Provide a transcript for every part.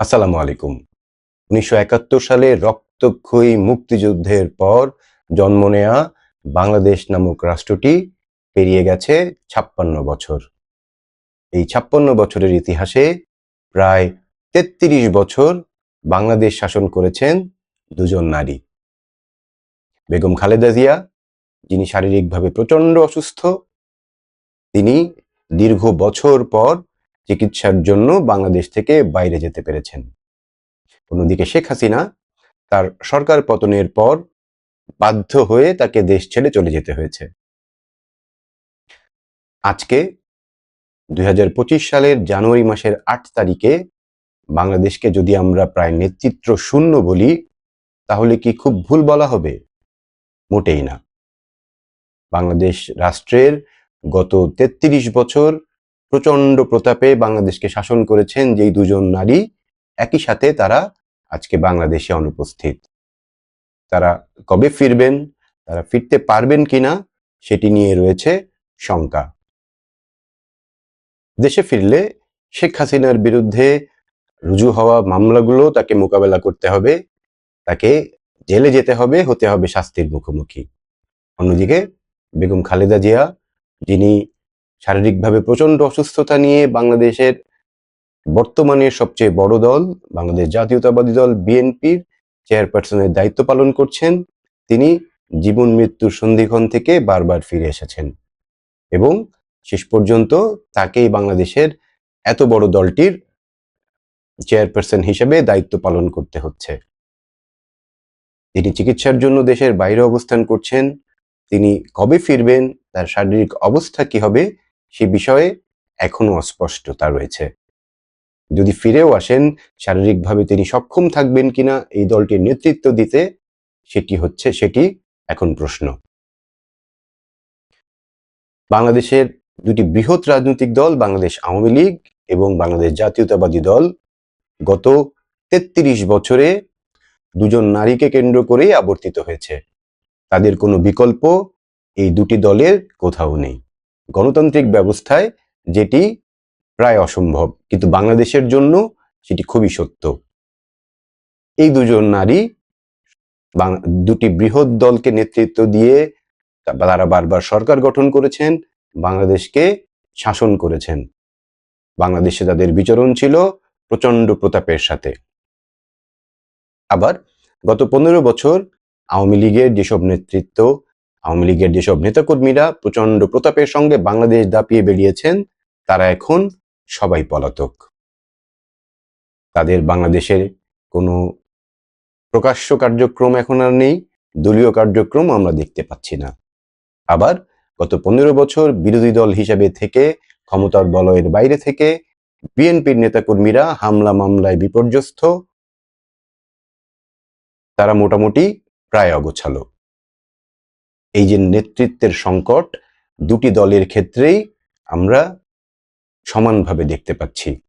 আসসালামু আলাইকুম। উনিশশো একাত্তর সালে রক্তক্ষয়ী মুক্তিযুদ্ধের পর জন্ম নেয়া বাংলাদেশ নামক রাষ্ট্রটি পেরিয়ে গেছে ছাপ্পান্ন বছর। এই ছাপ্পান্ন বছরের ইতিহাসে প্রায় তেত্রিশ বছর বাংলাদেশ শাসন করেছেন দুজন নারী। বেগম খালেদা জিয়া, যিনি শারীরিকভাবে প্রচণ্ড অসুস্থ, তিনি দীর্ঘ বছর পর চিকিৎসার জন্য বাংলাদেশ থেকে বাইরে যেতে পেরেছেন। অন্যদিকে শেখ হাসিনা তার সরকার পতনের পর বাধ্য হয়ে তাকে দেশ ছেড়ে চলে যেতে হয়েছে। আজকে দুই হাজার পঁচিশ সালের জানুয়ারি মাসের আট তারিখে বাংলাদেশকে যদি আমরা প্রায় নেতৃত্ব শূন্য বলি, তাহলে কি খুব ভুল বলা হবে? মোটেই না। বাংলাদেশ রাষ্ট্রের গত ৩৩ বছর প্রচণ্ড প্রতাপে বাংলাদেশকে শাসন করেছেন যেই দুজন নারী, একই সাথে তারা আজকে বাংলাদেশে অনুপস্থিত। তারা কবে ফিরবেন, তারা ফিরতে পারবেন কিনা, সেটি নিয়ে রয়েছে শঙ্কা। দেশে ফিরলে শেখ হাসিনার বিরুদ্ধে রুজু হওয়া মামলাগুলো তাকে মোকাবেলা করতে হবে, তাকে জেলে যেতে হবে, হতে হবে শাস্তির মুখোমুখি। অন্যদিকে বেগম খালেদা জিয়া, যিনি শারীরিকভাবে প্রচণ্ড অসুস্থতা নিয়ে বাংলাদেশের বর্তমানে সবচেয়ে বড় দল, বাংলাদেশ জাতীয়তাবাদী দল বিএনপির চেয়ারপারসনের দায়িত্ব পালন করছেন। তিনি জীবন মৃত্যুর সন্ধিক্ষণ থেকে বারবার ফিরে এসেছেন এবং শেষ পর্যন্ত তাকেই বাংলাদেশের এত বড় দলটির চেয়ারপারসন হিসেবে দায়িত্ব পালন করতে হচ্ছে। তিনি চিকিৎসার জন্য দেশের বাইরে অবস্থান করছেন। তিনি কবে ফিরবেন, তার শারীরিক অবস্থা কি হবে সে বিষয়ে এখনও অস্পষ্টতা রয়েছে। যদি ফিরেও আসেন, শারীরিকভাবে তিনি সক্ষম থাকবেন কিনা এই দলটির নেতৃত্ব দিতে, সেটি হচ্ছে, সেটি এখন প্রশ্ন। বাংলাদেশের দুটি বৃহৎ রাজনৈতিক দল, বাংলাদেশ আওয়ামী লীগ এবং বাংলাদেশ জাতীয়তাবাদী দল, গত তেত্রিশ বছরে দুজন নারীকে কেন্দ্র করেই আবর্তিত হয়েছে। তাদের কোনো বিকল্প এই দুটি দলের কোথাও নেই। গণতান্ত্রিক ব্যবস্থায় যেটি প্রায় অসম্ভব, কিন্তু বাংলাদেশের জন্য সেটি খুবই সত্য। এই দুজন নারী দুটি বৃহৎ দলকে নেতৃত্ব দিয়ে তারা বারবার সরকার গঠন করেছেন, বাংলাদেশকে শাসন করেছেন। বাংলাদেশে তাদের বিচরণ ছিল প্রচণ্ড প্রতাপের সাথে। আবার গত পনেরো বছর আওয়ামী লীগের যেসব নেতৃত্ব আওয়ামী লীগের যেসব নেতাকর্মীরা প্রচণ্ড প্রতাপের সঙ্গে বাংলাদেশ দাপিয়ে বেরিয়েছেন, তারা এখন সবাই পলাতক। তাদের বাংলাদেশের কোনো প্রকাশ্য কার্যক্রম এখন আর নেই, দলীয় কার্যক্রম আমরা দেখতে পাচ্ছি না। আবার গত পনেরো বছর বিরোধী দল হিসেবে থেকে, ক্ষমতার বলয়ের বাইরে থেকে বিএনপির নেতাকর্মীরা হামলা মামলায় বিপর্যস্ত, তারা মোটামুটি প্রায় অগোছালো। এই যে নেতৃত্বের সংকট, দুটি দলের ক্ষেত্রেই আমরা সমানভাবে দেখতে পাচ্ছি।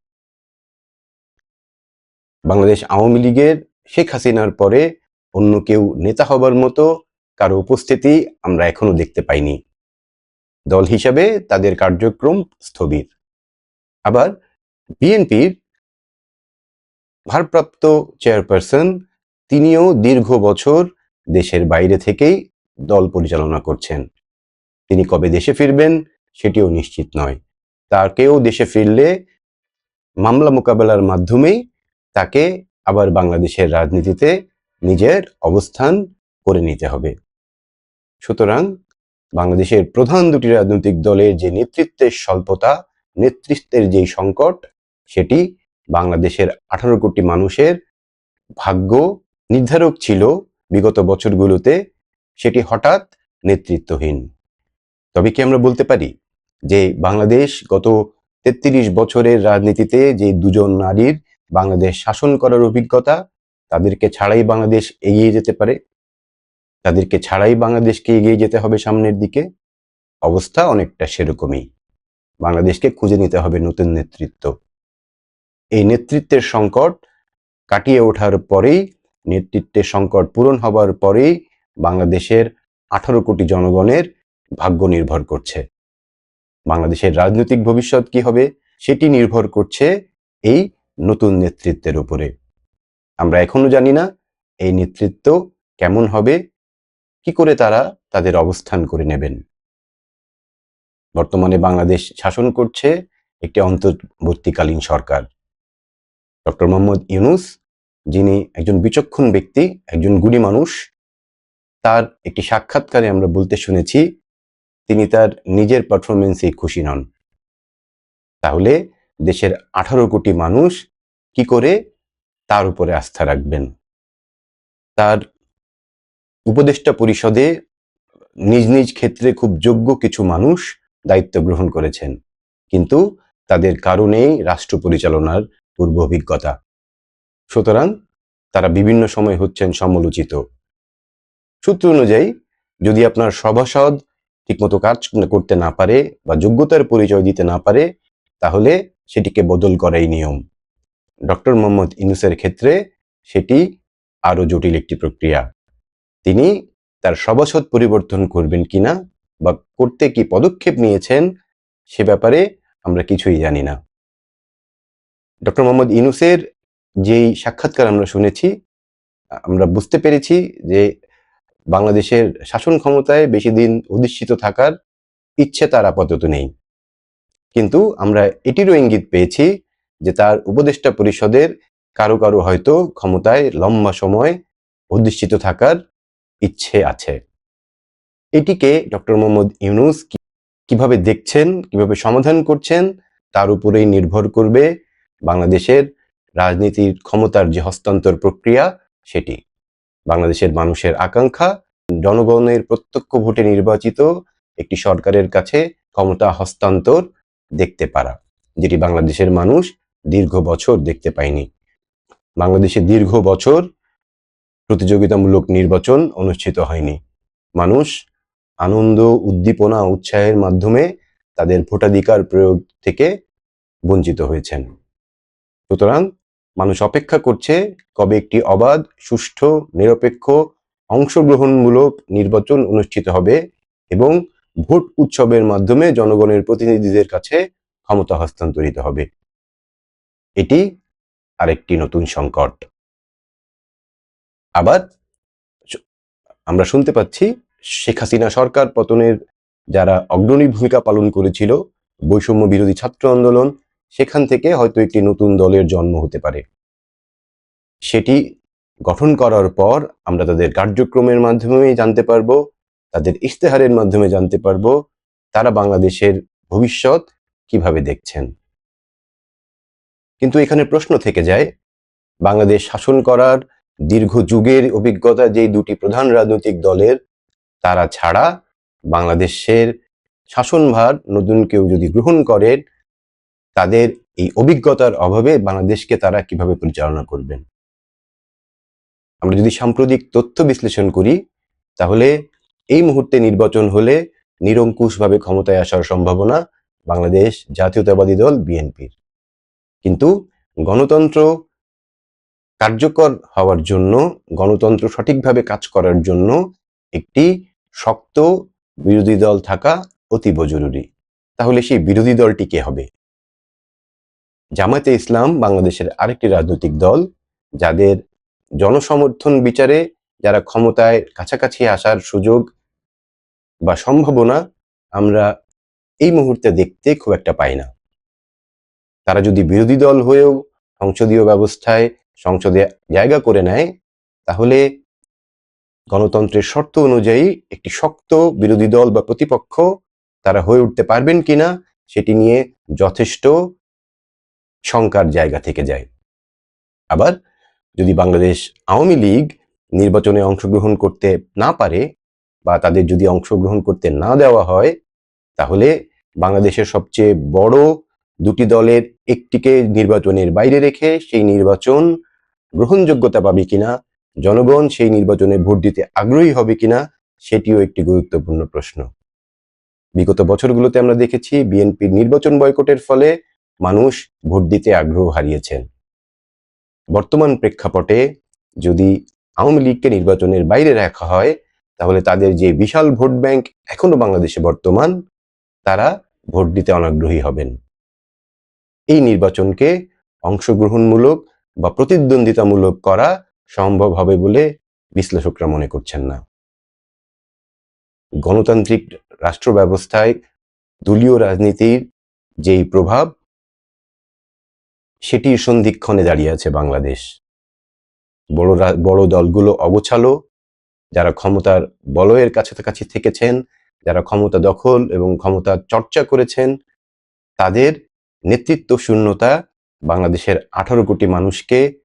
বাংলাদেশ আওয়ামী লীগের শেখ হাসিনার পরে অন্য কেউ নেতা হবার মতো কারও উপস্থিতি আমরা এখনও দেখতে পাইনি। দল হিসাবে তাদের কার্যক্রম স্থবির। আবার বিএনপির ভারপ্রাপ্ত চেয়ারপারসন, তিনিও দীর্ঘ বছর দেশের বাইরে থেকেই দল পরিচালনা করছেন। তিনি কবে দেশে ফিরবেন সেটিও নিশ্চিত নয়। তাকেও দেশে ফিরলে মামলা মোকাবেলার মাধ্যমেই তাকে আবার বাংলাদেশের রাজনীতিতে নিজের অবস্থান করে নিতে হবে। সুতরাং বাংলাদেশের প্রধান দুটি রাজনৈতিক দলের যে নেতৃত্বের স্বল্পতা, নেতৃত্বের যেই সংকট, সেটি বাংলাদেশের আঠারো কোটি মানুষের ভাগ্য নির্ধারক ছিল বিগত বছরগুলোতে সেটি হঠাৎ নেতৃত্বহীন। তবে কি আমরা বলতে পারি যে বাংলাদেশ গত তেত্রিশ বছরের রাজনীতিতে যে দুজন নারীর বাংলাদেশ শাসন করার অভিজ্ঞতা, তাদেরকে ছাড়াই বাংলাদেশ এগিয়ে যেতে পারে? তাদেরকে ছাড়াই বাংলাদেশকে এগিয়ে যেতে হবে সামনের দিকে? অবস্থা অনেকটা সেরকমই। বাংলাদেশকে খুঁজে নিতে হবে নতুন নেতৃত্ব। এই নেতৃত্বের সংকট কাটিয়ে ওঠার পরেই, নেতৃত্বের সংকট পূরণ হবার পরেই বাংলাদেশের আঠারো কোটি জনগণের ভাগ্য নির্ভর করছে। বাংলাদেশের রাজনৈতিক ভবিষ্যৎ কি হবে সেটি নির্ভর করছে এই নতুন নেতৃত্বের উপরে। আমরা এখনও জানি না এই নেতৃত্ব কেমন হবে, কি করে তারা তাদের অবস্থান করে নেবেন। বর্তমানে বাংলাদেশ শাসন করছে একটি অন্তর্বর্তীকালীন সরকার। ডক্টর মোহাম্মদ ইউনুস, যিনি একজন বিচক্ষণ ব্যক্তি, একজন গুণী মানুষ তার একটি সাক্ষাৎকারে আমরা বলতে শুনেছি, তিনি তার নিজের পারফরমেন্সে খুশি নন। তাহলে দেশের আঠারো কোটি মানুষ কি করে তার উপরে আস্থা রাখবেন? তার উপদেষ্টা পরিষদে নিজ নিজ ক্ষেত্রে খুব যোগ্য কিছু মানুষ দায়িত্ব গ্রহণ করেছেন, কিন্তু তাদের কারণেই রাষ্ট্র পরিচালনার পূর্ব অভিজ্ঞতা। সুতরাং তারা বিভিন্ন সময় হচ্ছেন সমালোচিত। সূত্র অনুযায়ী, যদি আপনার সভাসদ ঠিকমতো কাজ করতে না পারে বা যোগ্যতার পরিচয় দিতে না পারে, তাহলে সেটিকে বদল করাই নিয়ম। ডক্টর মোহাম্মদ ইনুসের ক্ষেত্রে সেটি আরও জটিল একটি প্রক্রিয়া। তিনি তার সভাসদ পরিবর্তন করবেন কিনা বা করতে কি পদক্ষেপ নিয়েছেন, সে ব্যাপারে আমরা কিছুই জানি না। ডক্টর মোহাম্মদ ইনুসের যেই সাক্ষাৎকার আমরা শুনেছি, আমরা বুঝতে পেরেছি যে বাংলাদেশের শাসন ক্ষমতায় বেশি দিন অধিষ্ঠিত থাকার ইচ্ছে তার আপাতত নেই। কিন্তু আমরা এটিরও ইঙ্গিত পেয়েছি যে তার উপদেষ্টা পরিষদের কারও কারও হয়তো ক্ষমতায় লম্বা সময় অধিষ্ঠিত থাকার ইচ্ছে আছে। এটিকে ডক্টর মোহাম্মদ ইউনুস কীভাবে দেখছেন, কীভাবে সমাধান করছেন, তার উপরেই নির্ভর করবে বাংলাদেশের রাজনীতির ক্ষমতার যে হস্তান্তর প্রক্রিয়া, সেটি। বাংলাদেশের মানুষের আকাঙ্ক্ষা, জনগণের প্রত্যক্ষ ভোটে নির্বাচিত একটি সরকারের কাছে ক্ষমতা হস্তান্তর দেখতে পারা, যেটি বাংলাদেশের মানুষ দীর্ঘ বছর দেখতে পায়নি। বাংলাদেশে দীর্ঘ বছর প্রতিযোগিতামূলক নির্বাচন অনুষ্ঠিত হয়নি। মানুষ আনন্দ, উদ্দীপনা, উৎসাহের মাধ্যমে তাদের ভোটাধিকার প্রয়োগ থেকে বঞ্চিত হয়েছেন। সুতরাং মানুষ অপেক্ষা করছে কবে একটি অবাধ, সুষ্ঠু, নিরপেক্ষ, অংশগ্রহণমূলক নির্বাচন অনুষ্ঠিত হবে এবং ভোট উৎসবের মাধ্যমে জনগণের প্রতিনিধিদের কাছে ক্ষমতা হস্তান্তরিত হবে। এটি আরেকটি নতুন সংকট। আবার আমরা শুনতে পাচ্ছি শেখ হাসিনা সরকার পতনের যারা অগ্রণী ভূমিকা পালন করেছিল, বৈষম্য বিরোধী ছাত্র আন্দোলন সেখান থেকে হয়তো একটি নতুন দলের জন্ম হতে পারে। সেটি গঠন করার পর আমরা তাদের কার্যক্রমের মাধ্যমে জানতে পারব, তাদের ইশতেহারের মাধ্যমে জানতে পারব, তারা বাংলাদেশের ভবিষ্যৎ কীভাবে দেখছেন। কিন্তু এখানে প্রশ্ন থেকে যায়, বাংলাদেশ শাসন করার দীর্ঘ যুগের অভিজ্ঞতা যেই দুটি প্রধান রাজনৈতিক দলের, তারা ছাড়া বাংলাদেশের শাসনভার নতুন কেউ যদি গ্রহণ করেন তাদের এই অভিজ্ঞতার অভাবে বাংলাদেশকে তারা কীভাবে পরিচালনা করবেন? আমরা যদি সাম্প্রতিক তথ্য বিশ্লেষণ করি, তাহলে এই মুহূর্তে নির্বাচন হলে নিরঙ্কুশভাবে ক্ষমতায় আসার সম্ভাবনা বাংলাদেশ জাতীয়তাবাদী দল বিএনপির। কিন্তু গণতন্ত্র কার্যকর হওয়ার জন্য, গণতন্ত্র সঠিকভাবে কাজ করার জন্য একটি শক্ত বিরোধী দল থাকা অতীব জরুরি। তাহলে সেই বিরোধী দলটি কে হবে? জামায়াতে ইসলাম বাংলাদেশের আরেকটি রাজনৈতিক দল, যাদের জনসমর্থন বিচারে যারা ক্ষমতায় কাছাকাছি আসার সুযোগ বা সম্ভাবনা আমরা এই মুহূর্তে দেখতে খুব একটা পাই না। তারা যদি বিরোধী দল হয়েও সংসদীয় ব্যবস্থায় সংসদে জায়গা করে নেয়, তাহলে গণতন্ত্রের শর্ত অনুযায়ী একটি শক্ত বিরোধী দল বা প্রতিপক্ষ তারা হয়ে উঠতে পারবেন কিনা সেটি নিয়ে যথেষ্ট শঙ্কার জায়গা থেকে যায়। আবার যদি বাংলাদেশ আওয়ামী লীগ নির্বাচনে অংশগ্রহণ করতে না পারে বা তাদের যদি অংশগ্রহণ করতে না দেওয়া হয়, তাহলে বাংলাদেশের সবচেয়ে বড় দুটি দলের একটিকে নির্বাচনের বাইরে রেখে সেই নির্বাচন গ্রহণযোগ্যতা পাবে কিনা, জনগণ সেই নির্বাচনে ভোট দিতে আগ্রহী হবে কিনা, সেটিও একটি গুরুত্বপূর্ণ প্রশ্ন। বিগত বছরগুলোতে আমরা দেখেছি বিএনপির নির্বাচন বয়কটের ফলে মানুষ ভোট দিতে আগ্রহ হারিয়েছেন। বর্তমান প্রেক্ষাপটে যদি আওয়ামী লীগকে নির্বাচনের বাইরে রাখা হয়, তাহলে তাদের যে বিশাল ভোট ব্যাংক এখনও বাংলাদেশে বর্তমান, তারা ভোট দিতে অনাগ্রহী হবেন। এই নির্বাচনকে অংশগ্রহণমূলক বা প্রতিদ্বন্দ্বিতামূলক করা সম্ভব হবে বলে বিশ্লেষকরা মনে করছেন না। গণতান্ত্রিক রাষ্ট্র ব্যবস্থায় দলীয় রাজনীতির যেই প্রভাব সেটির সন্ধিক্ষণে দাঁড়িয়ে আছে বাংলাদেশ। বড় বড় দলগুলো অগোছালো, যারা ক্ষমতার বলয়ের কাছাকাছি থেকেছেন, যারা ক্ষমতা দখল এবং ক্ষমতা চর্চা করেছেন, তাদের নেতৃত্ব শূন্যতা বাংলাদেশের আঠারো কোটি মানুষকে,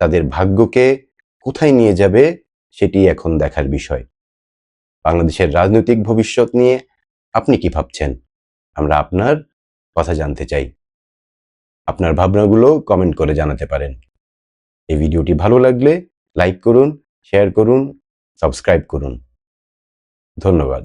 তাদের ভাগ্যকে কোথায় নিয়ে যাবে সেটি এখন দেখার বিষয়। বাংলাদেশের রাজনৈতিক ভবিষ্যৎ নিয়ে আপনি কি ভাবছেন? আমরা আপনার কথা জানতে চাই। আপনার ভাবনাগুলো কমেন্ট করে জানাতে পারেন। এই ভিডিওটি ভালো লাগলে লাইক করুন শেয়ার করুন সাবস্ক্রাইব করুন। ধন্যবাদ।